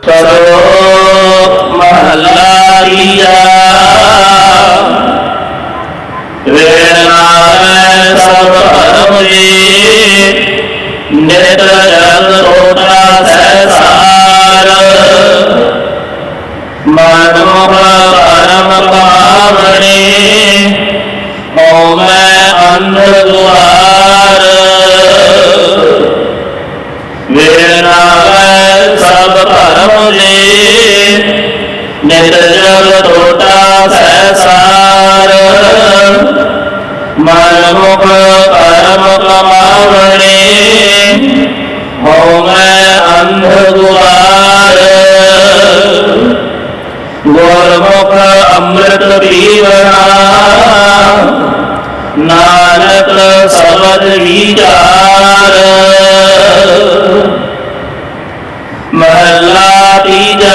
करो महला लिया सब मुझे नित जल सोता संसार मानो परम पावने ओम अंध द्वार वेदना निरजल तोता ससार मनमुख परम कमावणे हो मैं अंध गुवार गोरमुख अमृत पीवना नानक सबद विचार महला तीजा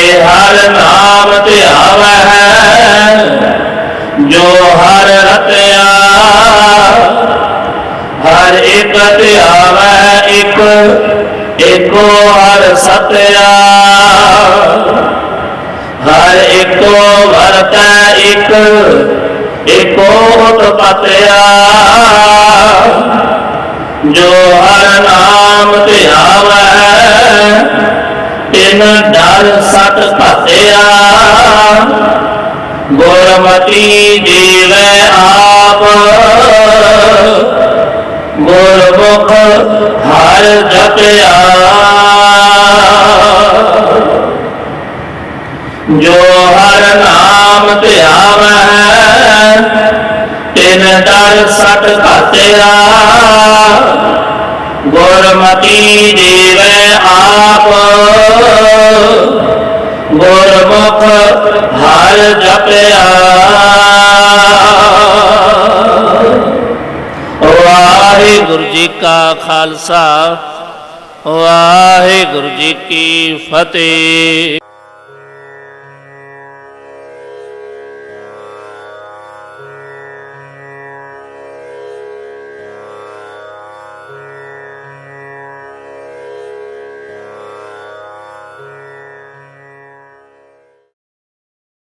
हर नाम त्याव है जो हर रतया, हर एक त्याव है एक, एको हर सत्या। हर एको वरत, एक, एको उत्पतया। जो हर नाम त्याव है ਤਿੰਨ ਡਰ ਸਤ ਘਤਿਆ ਗੁਰਮਤੀ ਦੇਵੈ ਆਪ। ਗੁਰਮੁਖ ਹਰ ਜਪਿਆ। ਜੋ ਹਰ ਨਾਮ ਧਿਆਵੈ, ਤਿਨ ਡਰ ਸਤ ਘਤਿਆ ਗੁਰਮਤੀ ਦੇਵੈ ਆਪ। ਗੁਰਮੁਖ ਹਰ ਜਪਿਆ ਵਾਹਿਗੁਰੂ ਜੀ ਕਾ ਖਾਲਸਾ ਵਾਹਿਗੁਰੂ ਜੀ ਕੀ ਫਤਿਹ।